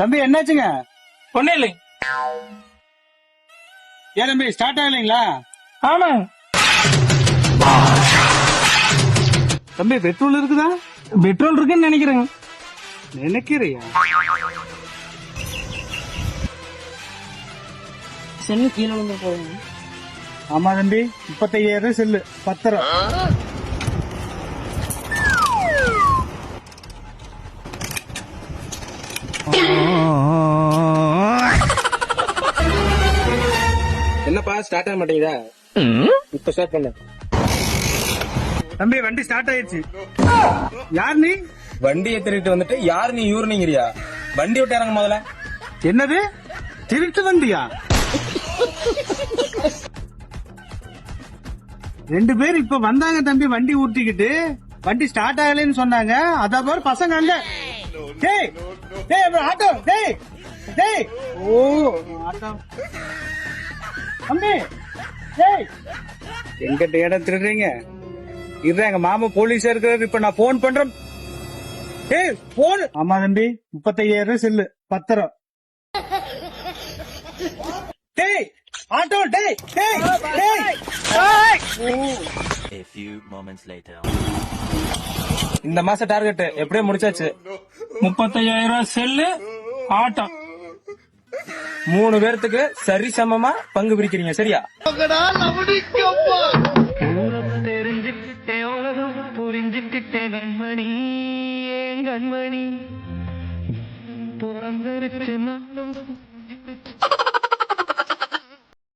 தம்பி என்னாச்சுங்க? ஒண்ணு இல்லை ஏன் தம்பி ஸ்டார்ட் ஆகலைங்களா? ஆமா. தம்பி பெட்ரோல் இருக்குதா? பெட்ரோல் இருக்குன்னு நினைக்கிறேங்க. நினைக்கிறியா? செல்லு கீழே விழுந்து போகுங்க ஆமா தம்பி முப்பத்தையாயிரம் செல்லு பத்திரம் என்னப்பா ஸ்டார்ட் ஆக மாட்டேங்குதா? இப்ப ஸ்டார்ட் பண்ண. தம்பி வண்டி ஸ்டார்ட் ஆயிடுச்சு. யார் நீ? வண்டியை திருட்டு வந்துட்டு யாரு நீ யூர்னிங்கிறியா வண்டி விட்டு இறங்க முதல்ல. என்னது? திருட்டு வண்டியா? ரெண்டு பேர் இப்ப வந்தாங்க தம்பி வண்டி ஊட்டிக்கிட்டு. வண்டி ஸ்டார்ட் ஆகலைன்னு சொன்னாங்க. அத பாரு பசங்க அங்க. டேய் டேய் ஆட்டோ டேய் டேய். ஓ ஆட்டோ. தம்பி. டேய் எங்கிட்ட இடம் திருடுறீங்க? இதுதான் எங்க மாமா போலீஸா இருக்கிறாரு இப்ப நான் போன் பண்றேன். டேய் போன் ஆமா தம்பி முப்பத்தையாயிரம் செல்லு பத்திரம். டேய் ஆட்டோ டேய் டேய் டேய். A few moments later. இந்த மாச டார்கெட் எப்படியே முடிச்சாச்சு. முப்பத்தையாயிரம் ரூபாய் செல்லு ஆட்டோ மூணு பேர்த்துக்கு சரி சமமா பங்கு பிரிக்கிறீங்க சரியா? தெரிஞ்சுக்கிட்டேன் உலகம் புரிஞ்சுக்கிட்டேன் கண்மணி ஏன் கண்மணி? பிறந்திருச்சு